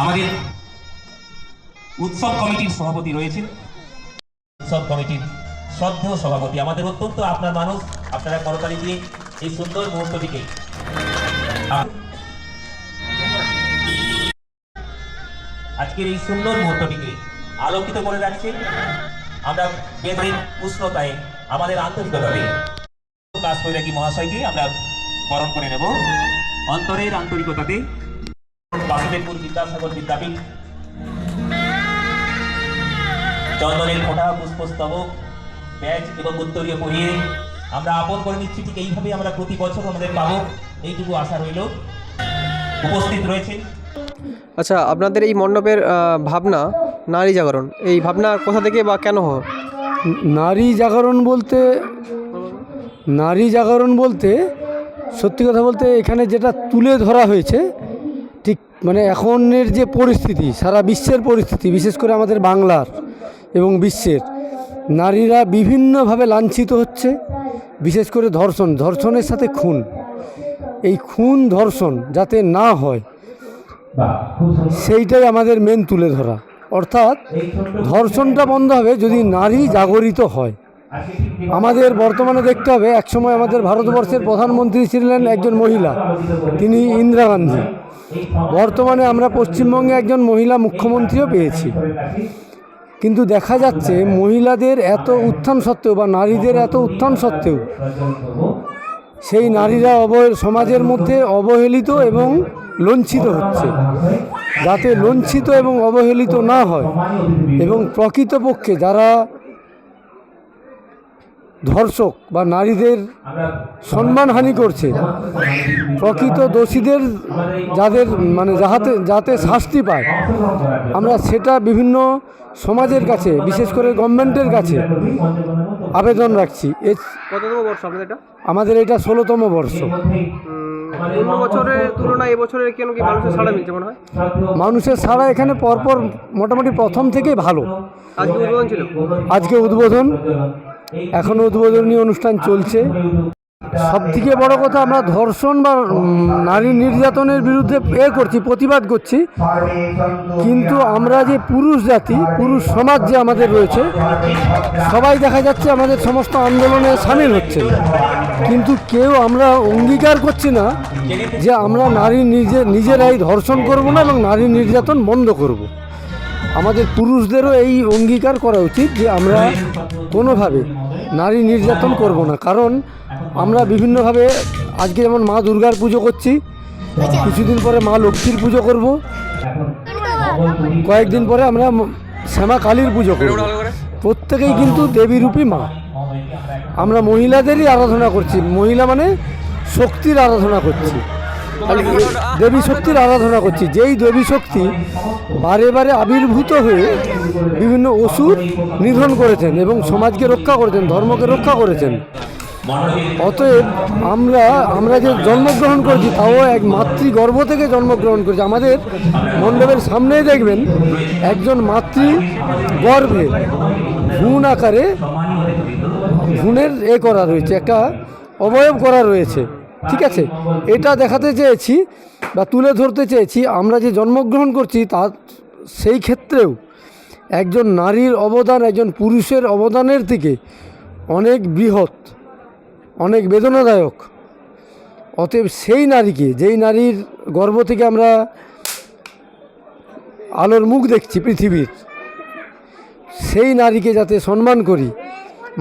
আমাদের উৎসব কমিটির সভাপতি রয়েছেন। উৎসব কমিটির শ্রদ্ধেয় সভাপতি, আমাদের অত্যন্ত আপনার মানুষ, আপনারা করতালি দিয়ে এই সুন্দর মুহূর্তটিকে আজকের এই সুন্দর মুহূর্তটিকে আলোকিত করে রাখছে। আমরা বেদের উষ্ণতায় আমাদের আন্তরিকতাতে কাজ কৈরাকি মহাশয়কে, আমরা বরণ করে নেব। অন্তরের আন্তরিকতাতে বাসুদেবপুর বিদ্যাসাগর বিদ্যাপীঠ। চন্দনের ফোঁটা পুষ্পস্তবক ব্যাজ এবং উত্তরীয় পরিয়ে আমরা আপন করে নিচ্ছি ঠিক এইভাবে আমরা প্রতি বছর আমাদের পাবো। এইটুকু আশা রইল। উপস্থিত রয়েছেন। আচ্ছা আপনাদের এই মণ্ডপের ভাবনা নারী জাগরণ এই ভাবনা কোথা থেকে বা কেন হয় নারী জাগরণ বলতে নারী জাগরণ বলতে সত্যি কথা বলতে এখানে যেটা তুলে ধরা হয়েছে মানে এখনের যে পরিস্থিতি, সারা বিশ্বের পরিস্থিতি, বিশেষ করে আমাদের বাংলার এবং বিশ্বের, নারীরা বিভিন্নভাবে লাঞ্ছিত হচ্ছে, বিশেষ করে ধর্ষণ, ধর্ষণের সাথে খুন। এই খুন, ধর্ষণ যাতে না হয়, সেইটাই আমাদের মেন তুলে ধরা। অর্থাৎ ধর্ষণটা বন্ধ হবে যদি নারী জাগরিত হয়। আমাদের বর্তমানে দেখতে হবে একসময় আমাদের ভারতবর্ষের প্রধানমন্ত্রী ছিলেন একজন মহিলা, তিনি ইন্দিরা গান্ধী। বর্তমানে আমরা পশ্চিমবঙ্গে একজন মহিলা মুখ্যমন্ত্রীও পেয়েছি। কিন্তু দেখা যাচ্ছে মহিলাদের এত উত্থান সত্ত্বেও বা নারীদের এত উত্থান সত্ত্বেও সেই নারীরা অবহ সমাজের মধ্যে অবহেলিত এবং লঞ্ছিত হচ্ছে। যাতে লঞ্ছিত এবং অবহেলিত না হয় এবং প্রকৃতপক্ষে যারা ধর্ষক বা নারীদের সম্মানহানি করছে। প্রকৃত দোষীদের যাদের মানে যাহাতে যাতে শাস্তি পায় আমরা সেটা বিভিন্ন সমাজের কাছে বিশেষ করে গভর্নমেন্টের কাছে আবেদন রাখছি। কততম বর্ষ আপনাদের এটা? আমাদের এটা ষোলোতম বর্ষ। অন্য বছরের তুলনায় এবছরের কেন কি মানুষের সাড়া মিলছে মনে হয়? মানুষের সারা এখানে পরপর মোটামুটি প্রথম থেকেই ভালো। আজকে উদ্বোধন ছিল? আজকে উদ্বোধন। এখনও উদ্বোধনী অনুষ্ঠান চলছে। সব থেকে বড় কথা, আমরা ধর্ষণ বা নারী নির্যাতনের বিরুদ্ধে এ করছি, প্রতিবাদ করছি। কিন্তু আমরা যে পুরুষ জাতি, পুরুষ সমাজ যে আমাদের রয়েছে, সবাই দেখা যাচ্ছে আমাদের সমস্ত আন্দোলনে সামিল হচ্ছে। কিন্তু কেউ আমরা অঙ্গীকার করছি না যে আমরা নারী নিজে, নিজেরাই ধর্ষণ করব না এবং নারী নির্যাতন বন্ধ করব। আমাদের পুরুষদেরও এই অঙ্গীকার করা উচিত যে আমরা কোনোভাবে নারী নির্যাতন করব না। কারণ আমরা বিভিন্নভাবে আজকে যেমন মা দুর্গার পুজো করছি, কিছুদিন পরে মা লক্ষ্মীর পুজো করব। কয়েকদিন পরে আমরা শ্যামা কালীর পুজো করব। প্রত্যেকেই কিন্তু দেবীরূপী মা। আমরা মহিলাদেরই আরাধনা করছি। মহিলা মানে শক্তির আরাধনা করছি। দেবী শক্তির আরাধনা করছি। যেই দেবী শক্তি বারে বারে আবির্ভূত হয়ে বিভিন্ন ওষুধ নিধন করেছেন এবং সমাজকে রক্ষা করেছেন ধর্মকে রক্ষা করেছেন। অতএব আমরা আমরা যে জন্মগ্রহণ করেছি তাও এক মাতৃ গর্ভ থেকে জন্মগ্রহণ করেছি। আমাদের মণ্ডপের সামনেই দেখবেন একজন মাতৃ গর্ভে ভ্রূণ আকারে ভ্রূণের এ করা রয়েছে একটা অবয়ব করা রয়েছে। ঠিক আছে? এটা দেখাতে চেয়েছি বা তুলে ধরতে চেয়েছি, আমরা যে জন্মগ্রহণ করছি তা সেই ক্ষেত্রেও একজন নারীর অবদান, একজন পুরুষের অবদানের থেকে অনেক বৃহৎ, অনেক বেদনাদায়ক। অতএব সেই নারীকে, যেই নারীর গর্ভ থেকে আমরা আলোর মুখ দেখছি পৃথিবীর, সেই নারীকে যাতে সম্মান করি।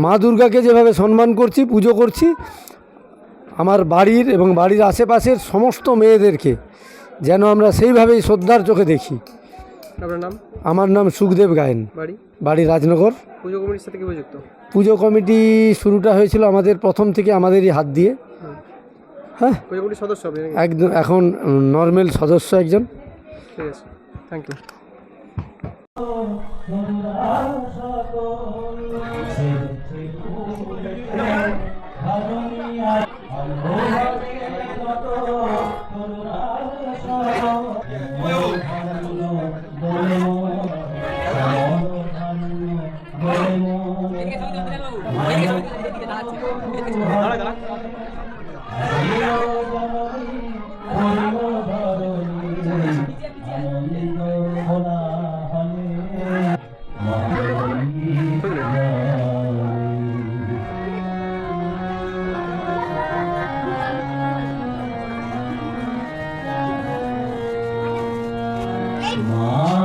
মা দুর্গাকে যেভাবে সম্মান করছি, পুজো করছি আমার বাড়ির এবং বাড়ির আশেপাশের সমস্ত মেয়েদেরকে যেন আমরা সেইভাবেই শ্রদ্ধার চোখে দেখি। আপনার নাম? আমার নাম সুখদেব গায়েন। বাড়ি? বাড়ি রাজনগর। পুজো কমিটির সাথে কি যুক্ত পুজো কমিটি শুরুটা হয়েছিল আমাদের প্রথম থেকে আমাদেরই হাত দিয়ে। হ্যাঁ। পুজো কমিটির সদস্য এখন নর্মাল সদস্য একজন। ঠিক আছে। থ্যাংক ইউ 拿来拿来！什么？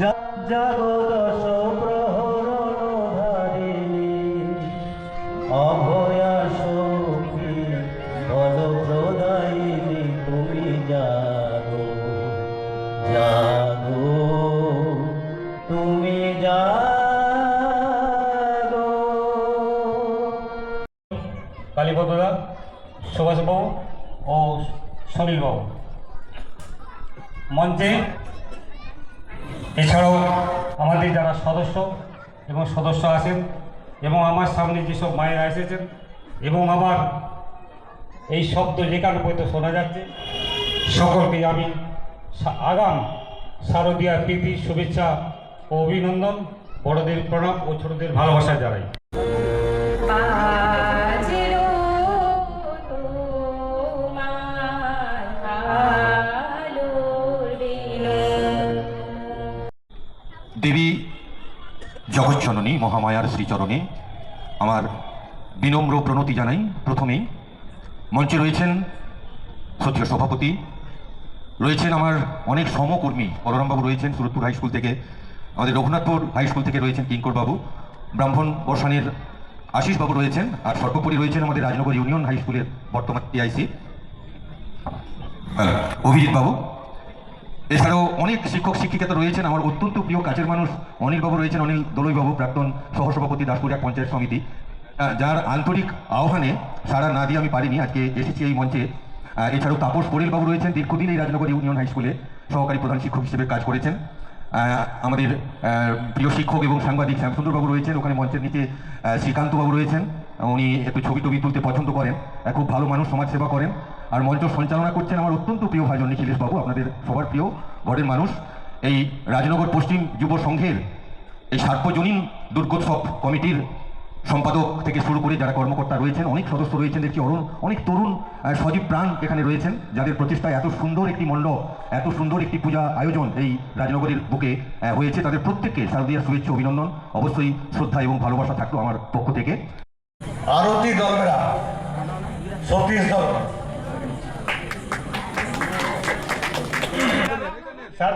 জাগো দশ প্রহরণ ধারিণী অভয়া সখী বল প্রদায়িনী তুমি জাগো জাগো তুমি জাগো কালীপদদা সুভাষবাবু ও সুনীলবাবু মঞ্চে এছাড়াও আমাদের যারা সদস্য এবং সদস্য আছেন এবং আমার সামনে যেসব মায়েরা এসেছেন এবং আমার এই শব্দ যেখানে পর্যন্ত শোনা যাচ্ছে, সকলকে আমি আগাম শারদীয়া প্রীতি, শুভেচ্ছা ও অভিনন্দন। বড়দের প্রণাম ও ছোটদের ভালোবাসা জানাই। দেবী জগজ্জননী মহামায়ার শ্রীচরণে আমার বিনম্র প্রণতি জানাই প্রথমেই মঞ্চে রয়েছেন সত্রীয় সভাপতি, রয়েছেন আমার অনেক সমকর্মী, বলরামবাবু রয়েছেন সুরতপুর হাই স্কুল থেকে, আমাদের রঘুনাথপুর হাই স্কুল থেকে রয়েছেন কিঙ্করবাবু, ব্রাহ্মণ বর্ষানের আশিসবাবু রয়েছেন, আর সর্বোপরি রয়েছেন আমাদের রাজনগর ইউনিয়ন হাই স্কুলের বর্তমান টিআইসি অভিজিৎ বাবু। এছাড়াও অনেক শিক্ষক শিক্ষিকা তো রয়েছেন, আমার অত্যন্ত প্রিয় কাছের মানুষ অনিলবাবু রয়েছেন, অনিল দলইবাবু প্রাক্তন সহসভাপতি দাসপুরিয়া পঞ্চায়েত সমিতি। যার আন্তরিক আহ্বানে সারা না দিয়ে আমি পারিনি, আজকে এসেছি এই মঞ্চে। এছাড়াও তাপস পরেলবাবু রয়েছেন, দীর্ঘদিন এই রাজনগর ইউনিয়ন হাই স্কুলে সহকারী প্রধান শিক্ষক হিসেবে কাজ করেছেন। আমাদের প্রিয় শিক্ষক এবং সাংবাদিক শ্যামসুন্দরবাবু রয়েছেন, ওখানে মঞ্চের নিচে শ্রীকান্তবাবু রয়েছেন। উনি একটু ছবি টবি তুলতে পছন্দ করেন খুব ভালো মানুষ, সমাজসেবা করেন। আর মঞ্চ সঞ্চালনা করছেন আমার অত্যন্ত প্রিয় ভাইজন নিখিলেশ বাবু, আপনাদের সবার প্রিয় ঘরের মানুষ। এই রাজনগর পশ্চিম যুব সংঘের এই সার্বজনীন দুর্গোৎসব কমিটির সম্পাদক থেকে শুরু করে যারা কর্মকর্তা রয়েছেন, অনেক সদস্য রয়েছেন, দেখছি অরুণ, অনেক তরুণ সজীব প্রাণ এখানে রয়েছেন, যাদের প্রচেষ্টায় এত সুন্দর একটি মণ্ডপ, এত সুন্দর একটি পূজা আয়োজন এই রাজনগরের বুকে হয়েছে। তাদের প্রত্যেককে শারদীয়ার শুভেচ্ছা, অভিনন্দন। অবশ্যই শ্রদ্ধা এবং ভালোবাসা থাকল আমার পক্ষ থেকে। আরতি দলবেরা সতীশ দল। স্যার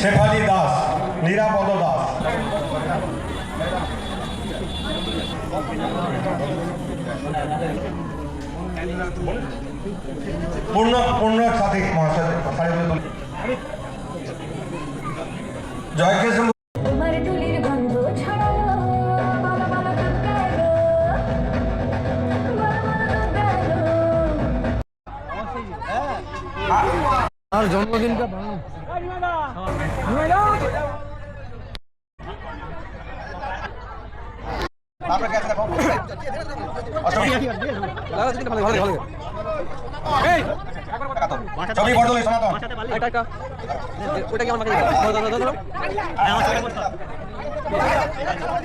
শেফালি দাস নিরাপদ দাস। পূর্ণ পূর্ণ সাথী মহাশয় জয়কৃষ্ণ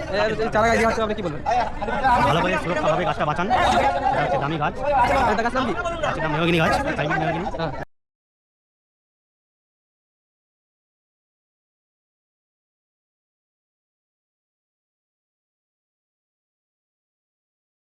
এ, এই চারা গাছ আপনি কি বলবেন ভালো করে সুরক্ষাভাবে গাছটা বাঁচান। এটা হচ্ছে দামি গাছ। এটা গাছ নাম কি? সেটা মেহগিনি গাছ মেহগিনি